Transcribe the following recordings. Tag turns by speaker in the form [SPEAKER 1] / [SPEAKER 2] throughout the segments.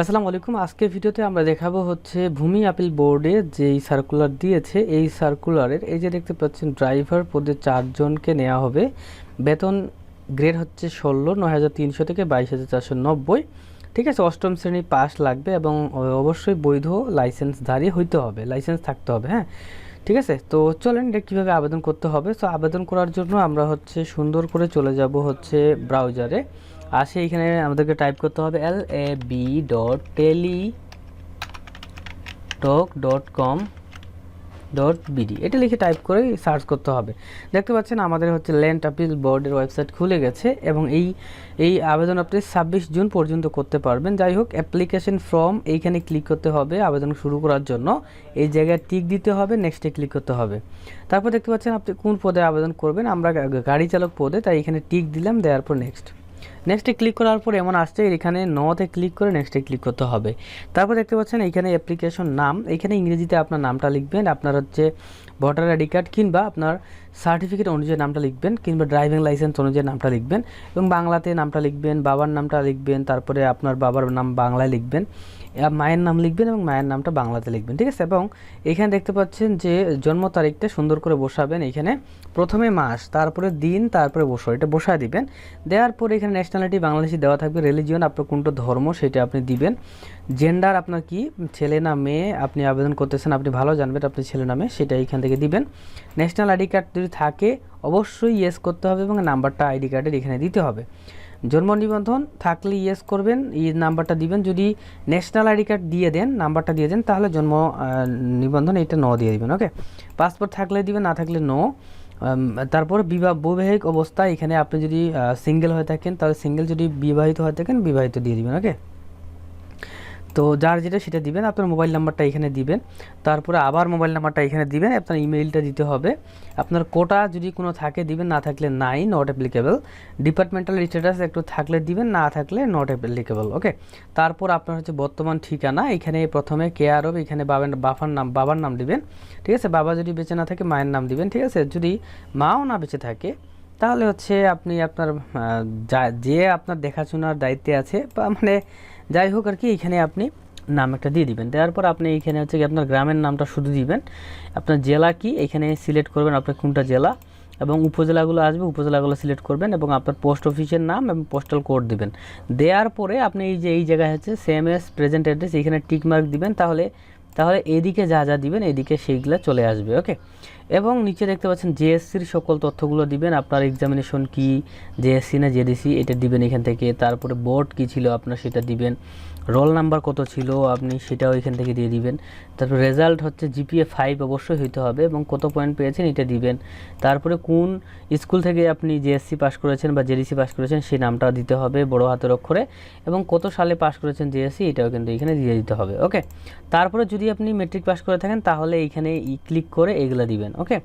[SPEAKER 1] আসসালামু আলাইকুম। আজকের ভিডিওতে আমরা দেখাবো হচ্ছে ভূমি আপিল বোর্ডে যেই সার্কুলার দিয়েছে, এই সার্কুলারের এই যে দেখতে পাচ্ছেন ড্রাইভার পদে চারজনকে নেওয়া হবে। বেতন গ্রেড হচ্ছে ষোলো, নয় হাজার তিনশো থেকে বাইশ হাজার চারশো নব্বই। ঠিক আছে, অষ্টম শ্রেণি পাস লাগবে এবং অবশ্যই বৈধ লাইসেন্সধারী হইতে হবে লাইসেন্স থাকতে হবে হ্যাঁ? ঠিক আছে, তো চলেন এটা কীভাবে আবেদন করতে হবে। সো আবেদন করার জন্য আমরা হচ্ছে সুন্দর করে চলে যাব হচ্ছে ব্রাউজারে আসে এখানে আমাদেরকে টাইপ করতে হবে L A B dot Teletalk dot com dot BD এটা লিখে টাইপ করে সার্চ করতে হবে। দেখতে পাচ্ছেন আমাদের হচ্ছে ল্যান্ড আপিল বোর্ডের ওয়েবসাইট খুলে গেছে এবং এই এই আবেদন আপনি ছাব্বিশ জুন পর্যন্ত করতে পারবেন। যাই হোক অ্যাপ্লিকেশন ফর্ম এইখানে ক্লিক করতে হবে আবেদন শুরু করার জন্য। এই জায়গায় টিক দিতে হবে নেক্সটে ক্লিক করতে হবে। তারপর দেখতে পাচ্ছেন আপনি কোন পদে আবেদন করবেন? আমরা গাড়ি চালক পদে, তাই এখানে টিক দিলাম, দেওয়ার পর নেক্সট নেক্সটে ক্লিক করার পর এমন আসছে এখানে নতে ক্লিক করে নেক্সটে ক্লিক করতে হবে। তারপর দেখতে পাচ্ছেন এখানে অ্যাপ্লিকেশন নাম, এখানে ইংরেজিতে আপনার নামটা লিখবেন, আপনার হচ্ছে ভোটার আইডি কার্ড কিংবা আপনার সার্টিফিকেট অনুযায়ী নামটা লিখবেন কিংবা ড্রাইভিং লাইসেন্স অনুযায়ী নামটা লিখবেন এবং বাংলাতে নামটা লিখবেন, বাবার নামটা লিখবেন, তারপরে আপনার বাবার নাম বাংলায় লিখবেন মায়ের নাম লিখবেন এবং মায়ের নামটা বাংলাতে লিখবেন, ঠিক আছে? এবং এখানে দেখতে পাচ্ছেন যে জন্ম তারিখটা সুন্দর করে বসাবেন এখানে। প্রথমে মাস, তারপরে দিন, তারপরে বছর, এটা বসায় দিবেন। দেওয়ার পরে এখানে ন্যাশনালিটি বাংলাদেশি দেওয়া থাকবে রিলিজিয়ন আপনার কোনটা ধর্ম সেটা আপনি দিবেন। জেন্ডার আপনার কি? ছেলে না মেয়ে, আপনি আবেদন করতেছেন, আপনি ভালো জানবেন আপনি ছেলে না মেয়ে, সেটা এখান থেকে দিবেন। ন্যাশনাল আইডি কার্ড যদি থাকে, অবশ্যই ইয়েস করতে হবে এবং নাম্বারটা আইডি কার্ডের এখানে দিতে হবে। জন্ম নিবন্ধন থাকলে ইয়েস করবেন, এই নাম্বারটা দিবেন। যদি ন্যাশনাল আইডি কার্ড দিয়ে দেন, নাম্বারটা দিয়ে দেন, তাহলে জন্ম নিবন্ধন এটা ন দিয়ে দিবেন ওকে পাসপোর্ট থাকলে দিবেন, না থাকলে নো তারপর বিবাহ, বৈবাহিক অবস্থা এখানে আপনি যদি সিঙ্গেল হয়ে থাকেন, তাহলে সিঙ্গেল যদি বিবাহিত হয়ে থাকেন, বিবাহিত দিয়ে দিবেন ওকে তো যার যেটা সেটা দিবেন, আপনার মোবাইল নাম্বারটা এখানে দিবেন। তারপরে আবার মোবাইল নাম্বারটা এখানে দিবেন, আপনার ইমেইলটা দিতে হবে। আপনার কোটা যদি কোনো থাকে দিবেন, না থাকলে নাই নট অ্যাপ্লিকেবল ডিপার্টমেন্টাল স্ট্যাটাস একটু থাকলে দিবেন, না থাকলে নট অ্যাপ্লিকেবল ওকে তারপর আপনার হচ্ছে বর্তমান ঠিকানা, এখানে প্রথমে কেয়ার অফ এখানে বাবার বাবার নাম বাবার নাম দিবেন, ঠিক আছে? বাবা যদি বেঁচে না থাকে, মায়ের নাম দিবেন, ঠিক আছে? যদি মাও না বেঁচে থাকে, তাহলে হচ্ছে আপনি আপনার যে আপনার দেখাশোনার দায়িত্বে আছে, বা মানে যাই হোক আর কি, এখানে আপনি নাম একটা দিয়ে দিবেন। দেওয়ার পর আপনি এখানে হচ্ছে কি আপনার গ্রামের নামটা শুধু দিবেন। আপনার জেলা কি, এখানে সিলেক্ট করবেন আপনার কোনটা জেলা এবং উপজেলাগুলো আসবে, উপজেলাগুলো সিলেক্ট করবেন এবং আপনার পোস্ট অফিসের নাম এবং পোস্টাল কোড দিবেন। দেওয়ার পরে আপনি এই যে, এই জায়গায় হচ্ছে সেম এস প্রেজেন্ট অ্যাড্রেস এখানে টিকমার্ক দিবেন, তাহলে তাহলে এদিকে যা যা দিবেন, এদিকে সেইগুলো চলে আসবে ওকে এবং নিচে দেখতে পাচ্ছেন জেএসসির সকল তথ্যগুলো দিবেন। আপনার এক্সামিনেশন কি জেএসসি না জেডিসি এটা দিবেন এখান থেকে। তারপরে বোর্ড কি ছিল, আপনার সেটা দিবেন। রোল নাম্বার কত ছিল, আপনি সেটাও এখান থেকে দিয়ে দিবেন। তারপর রেজাল্ট হচ্ছে জিপিএ ফাইভ অবশ্যই হইতে হবে এবং কত পয়েন্ট পেয়েছেন এটা দিবেন। তারপরে কোন স্কুল থেকে আপনি জেএসসি পাস করেছেন বা জেডিসি পাস করেছেন, সেই নামটা দিতে হবে বড় হাতের অক্ষরে। এবং কত সালে পাস করেছেন জেএসসি এটাও কিন্তু এখানে দিয়ে দিতে হবে ওকে তারপরে যদি আপনি মেট্রিক পাস করে থাকেন, তাহলে এইখানে ক্লিক করে এগুলো দিবেন। ওকে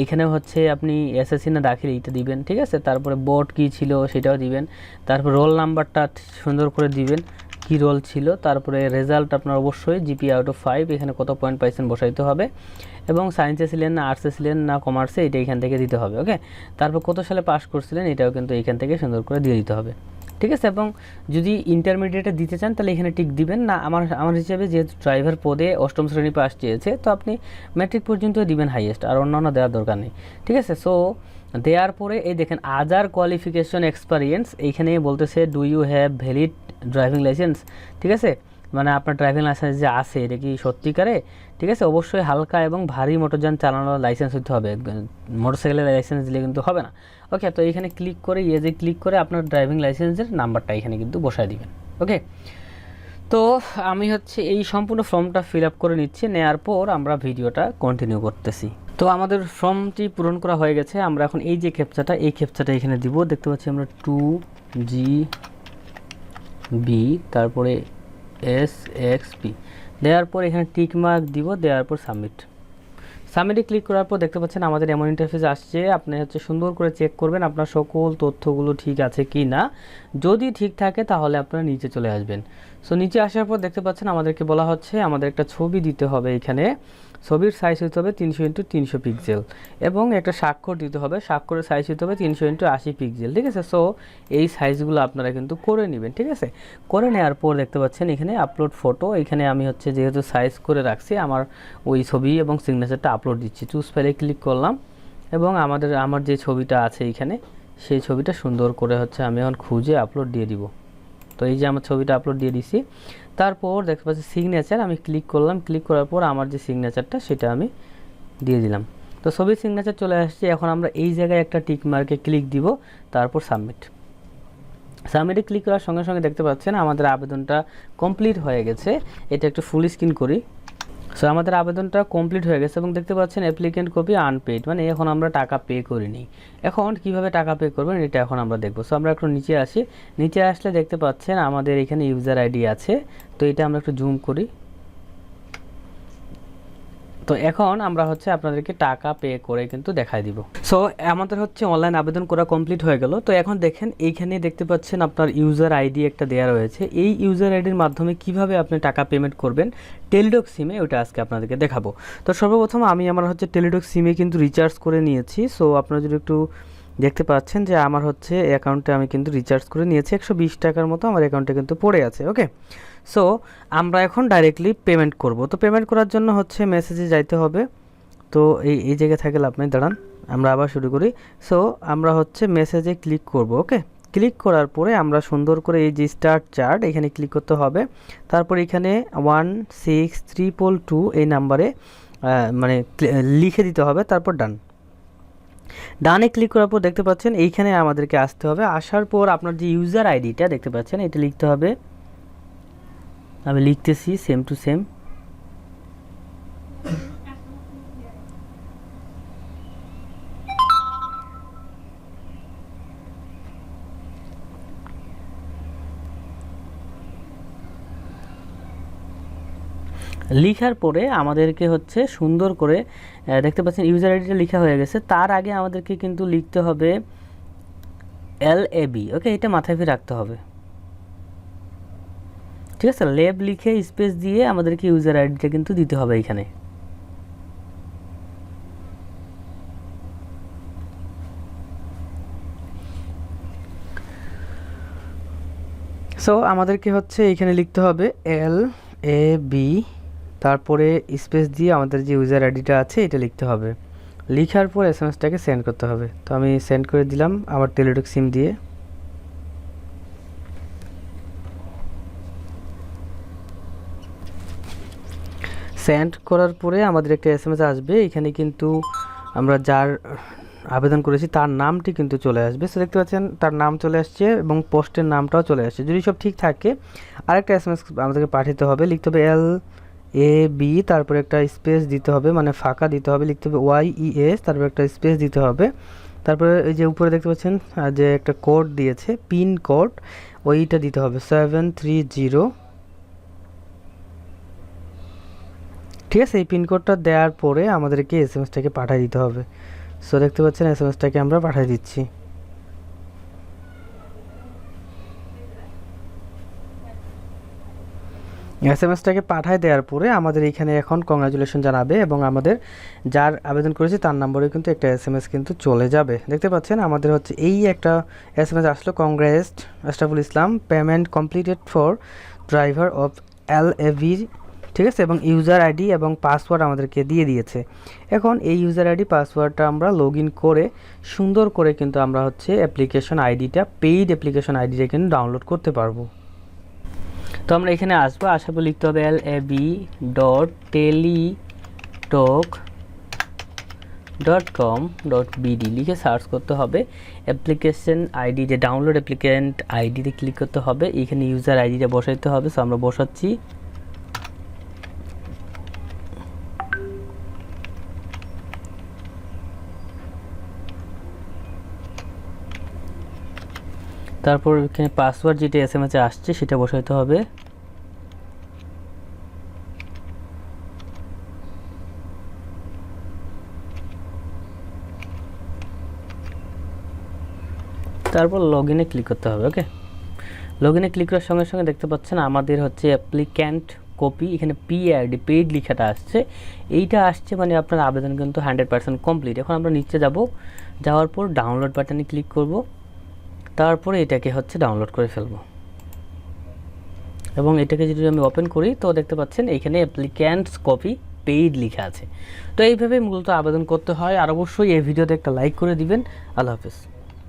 [SPEAKER 1] এইখানে হচ্ছে আপনি এসএসসি না দাখিল এইটা দিবেন, ঠিক আছে? তারপরে বোর্ড কি ছিল সেটাও দিবেন। তারপর রোল নাম্বারটা সুন্দর করে দিবেন, কি রোল ছিল? তারপরে রেজাল্ট আপনার অবশ্যই জিপি আউট অফ ফাইভ এখানে কত পয়েন্ট পাইছেন বসাইতে হবে। এবং সায়েন্সে ছিলেন না আর্টসে ছিলেন না কমার্সে এটা এখান থেকে দিতে হবে ওকে তারপর কত সালে পাস করছিলেন, এটাও কিন্তু এখান থেকে সুন্দর করে দিয়ে দিতে হবে। ঠিক আছে? এবং যদি ইন্টারমিডিয়েটে দিতে চান, তাহলে এখানে টিক দিবেন। না, আমার আমার হিসাবে যেহেতু ড্রাইভার পদে অষ্টম শ্রেণি পাস চেয়েছে, তো আপনি ম্যাট্রিক পর্যন্ত দিবেন হাইয়েস্ট আর অন্যান্য দেওয়ার দরকার নেই। ঠিক আছে? সো দেওয়ার পরে এই দেখেন আজার কোয়ালিফিকেশন এক্সপিরিয়েন্স এইখানে বলতেছে do you have valid driving licence ঠিক আছে? মানে আপনার ড্রাইভিং লাইসেন্স যে আছে, এটা কি সত্যিকারে? ঠিক আছে, অবশ্যই হালকা এবং ভারী মোটরযান চালানোর লাইসেন্স হতে হবে। মোটরসাইকেলের লাইসেন্স দিলে কিন্তু হবে না। ওকে তো এখানে ক্লিক করে ইয়ে যে ক্লিক করে আপনার ড্রাইভিং লাইসেন্সের নাম্বারটা এখানে কিন্তু বসায় দিবেন। ওকে তো আমি হচ্ছে এই সম্পূর্ণ ফর্মটা ফিল আপ করে নিচ্ছি নেওয়ার পর আমরা ভিডিওটা কন্টিনিউ করতেছি। তো আমাদের ফর্মটি পূরণ করা হয়ে গেছে। আমরা এখন এই যে খেপচাটা এই খেপচাটা এখানে দিব। দেখতে পাচ্ছি আমরা টু জি বি তারপরে এস এক্স পি দেওয়ার পর এখানে টিক মার্ক দিব দেওয়ার পর সাবমিট সাবমিটে ক্লিক করার পর দেখতে পাচ্ছেন আমাদের এমন ইন্টারফেস আসছে। আপনি হচ্ছে সুন্দর করে চেক করবেন আপনার সকল তথ্যগুলো ঠিক আছে কি না যদি ঠিক থাকে তাহলে আপনারা নিচে চলে আসবেন। সো নিচে আসার পর দেখতে পাচ্ছেন আমাদেরকে বলা হচ্ছে, আমাদের একটা ছবি দিতে হবে এখানে। ছবির সাইজ হতে হবে তিনশো ইন্টু তিনশো পিক্সেল এবং একটা স্বাক্ষর দিতে হবে। স্বাক্ষরের সাইজ হতে হবে তিনশো ইন্টু আশি পিক্সেল ঠিক আছে? সো এই সাইজগুলো আপনারা কিন্তু করে নেবেন, ঠিক আছে? করে নেওয়ার পর দেখতে পাচ্ছেন এখানে আপলোড ফটো এখানে আমি হচ্ছে যেহেতু সাইজ করে রাখছি, আমার ওই ছবি এবং সিগনেচারটা আপলোড দিচ্ছি। চুজ ফাইলে ক্লিক করলাম এবং আমাদের, আমার যে ছবিটা আছে এখানে, সেই ছবিটা সুন্দর করে হচ্ছে আমি এখন খুঁজে আপলোড দিয়ে দিব। তো এই যে আমার ছবিটা আপলোড দিয়ে দিছি। তারপর দেখতে পাচ্ছি সিগনেচার আমি ক্লিক করলাম। ক্লিক করার পর আমার যে সিগনেচারটা সেটা আমি দিয়ে দিলাম। তো ছবির সিগনেচার চলে আসছে। এখন আমরা এই জায়গায় একটা টিক মার্কে ক্লিক দিব, তারপর সাবমিট সাবমিটে ক্লিক করার সঙ্গে সঙ্গে দেখতে পাচ্ছেন আমাদের আবেদনটা কমপ্লিট হয়ে গেছে। এটা একটু ফুল স্ক্রিন করি। সো আমাদের আবেদনটা কমপ্লিট হয়ে গেছে এবং দেখতে পাচ্ছেন অ্যাপ্লিকেন্ট কপি আনপেড মানে এখন আমরা টাকা পে করিনি। এখন কীভাবে টাকা পে করবেন এটা এখন আমরা দেখব। সো আমরা একটু নিচে আসি। নিচে আসলে দেখতে পাচ্ছেন আমাদের এখানে ইউজার আইডি আছে। তো এটা আমরা একটু জুম করি। তো এখন আমরা হচ্ছে আপনাদেরকে টাকা পে করে কিন্তু দেখাই দিব। সো আমাদের হচ্ছে অনলাইন আবেদন করা কমপ্লিট হয়ে গেল। তো এখন দেখেন, এইখানে দেখতে পাচ্ছেন আপনার ইউজার আইডি একটা দেওয়া রয়েছে। এই ইউজার আইডির মাধ্যমে কীভাবে আপনি টাকা পেমেন্ট করবেন? টেলিডক সিমে ওটা আজকে আপনাদেরকে দেখাবো। তো সর্বপ্রথম আমি আমার হচ্ছে টেলিডক সিমে কিন্তু রিচার্জ করে নিয়েছি। সো আপনারা যদি একটু দেখতে পাচ্ছেন যে আমার হচ্ছে অ্যাকাউন্টে আমি কিন্তু রিচার্জ করে নিয়েছি। একশো বিশ টাকার মতো আমার অ্যাকাউন্টে কিন্তু পড়ে আছে ওকে সো আমরা এখন ডাইরেক্টলি পেমেন্ট করব। তো পেমেন্ট করার জন্য হচ্ছে মেসেজে যাইতে হবে। তো এই এই জায়গায় থাকে লাভ নেই, দাঁড়ান। আমরা আবার শুরু করি। সো আমরা হচ্ছে মেসেজে ক্লিক করব ওকে ক্লিক করার পরে আমরা সুন্দর করে এই যে স্টার্ট চার্ট এখানে ক্লিক করতে হবে। তারপর এখানে ওয়ান সিক্স ট্রিপল টু এই নাম্বারে মানে লিখে দিতে হবে, তারপর ডান ডানে ক্লিক করার পর দেখতে পাচ্ছেন, এইখানে আমাদেরকে আসতে হবে। আসার পর আপনার যে ইউজার আইডিটা দেখতে পাচ্ছেন, এটা লিখতে হবে আমি লিখতেছি সেম টু সেম লিখার পরে আমাদেরকে হচ্ছে সুন্দর করে দেখতে পাচ্ছেন ইউজার আইডিটা লেখা হয়ে গেছে। তার আগে আমাদেরকে কিন্তু লিখতে হবে এল এ বি ওকে এটা মাথায় ফিরে রাখতে হবে। ঠিক আছে লেব লিখে স্পেস দিয়ে আমাদেরকে ইউজার আইডিটা কিন্তু দিতে হবে এখানে। সো আমাদেরকে হচ্ছে এখানে লিখতে হবে এল এ বি তারপরে স্পেস দিয়ে আমাদের যে ইউজার আইডিটা আছে, এটা লিখতে হবে। লিখার পর এস এম এসটাকে সেন্ড করতে হবে। তো আমি সেন্ড করে দিলাম আমার টেলিটক সিম দিয়ে। সেন্ড করার পরে আমাদের একটা এস এম এস আসবে। এখানে কিন্তু আমরা যার আবেদন করেছি তার নামটি কিন্তু চলে আসবে। সে দেখতে পাচ্ছেন, তার নাম চলে আসছে এবং পোস্টের নামটাও চলে আসছে। যদি সব ঠিক থাকে, আরেকটা এস এম এস আমাদেরকে পাঠাতে হবে। লিখতে হবে এল এ বি তারপরে একটা স্পেস দিতে হবে মানে ফাঁকা দিতে হবে। লিখতে হবে ওয়াই ই এস তারপরে একটা স্পেস দিতে হবে। তারপরে এই যে উপরে দেখতে পাচ্ছেন যে একটা কোড দিয়েছে পিন কোড ওইটা দিতে হবে। সেভেন থ্রি জিরো ঠিক আছে, এই পিনকোডটা দেওয়ার পরে আমাদেরকে এস এম এসটাকে পাঠিয়ে দিতে হবে। সো দেখতে পাচ্ছেন এস এম এসটাকে আমরা পাঠিয়ে দিচ্ছি। এস এম এসটাকে পাঠায় দেওয়ার পরে আমাদের এখানে এখন কংগ্রাচুলেশন জানাবে এবং আমাদের যার আবেদন করেছে তার নম্বরে কিন্তু একটা এস এম এস কিন্তু চলে যাবে। দেখতে পাচ্ছেন, আমাদের হচ্ছে এই একটা এস এম এস আসলো congress Ashraful Islam payment completed for driver of L AV ঠিক আছে? এবং ইউজার আইডি এবং পাসওয়ার্ড আমাদেরকে দিয়ে দিয়েছে। এখন এই ইউজার আইডি পাসওয়ার্ডটা আমরা লগ করে, সুন্দর করে কিন্তু আমরা হচ্ছে অ্যাপ্লিকেশন আইডিটা পেইড অ্যাপ্লিকেশন আইডিটা কিন্তু ডাউনলোড করতে পারব। তো আমরা এখানে আসব আসার পর লিখতে হবে L A B dot Teletalk dot com dot BD লিখে সার্চ করতে হবে। অ্যাপ্লিকেশন আইডি যে ডাউনলোড অ্যাপ্লিকেন্ট আইডিতে ক্লিক করতে হবে, এখানে ইউজার আইডিটা বসাইতে হবে। সো আমরা বসাচ্ছি। তারপর এখানে পাসওয়ার্ড যেটা এস এম এসে আসছে, সেটা বসাইতে হবে। তারপর লগ ইনে ক্লিক করতে হবে ওকে লগ ইনে ক্লিক করার সঙ্গে সঙ্গে দেখতে পাচ্ছেন আমাদের হচ্ছে অ্যাপ্লিক্যান্ট কপি এখানে পিআরডি পেইড লেখাটা আসছে। এইটা আসছে মানে আপনার আবেদন কিন্তু হান্ড্রেড পার্সেন্ট কমপ্লিট এখন আমরা নিচে যাব, যাওয়ার পর ডাউনলোড বাটনে ক্লিক করব। তারপরে এটাকে হচ্ছে ডাউনলোড করে ফেলব। এবং এটাকে যদি আমি ওপেন করি, তো দেখতে পাচ্ছেন এখানে অ্যাপ্লিক্যান্টস কপি পেইড লিখা আছে। তো এইভাবে মূলত আবেদন করতে হয়। আর অবশ্যই এই ভিডিওতে একটা লাইক করে দিবেন। আল্লাহ হাফিজ।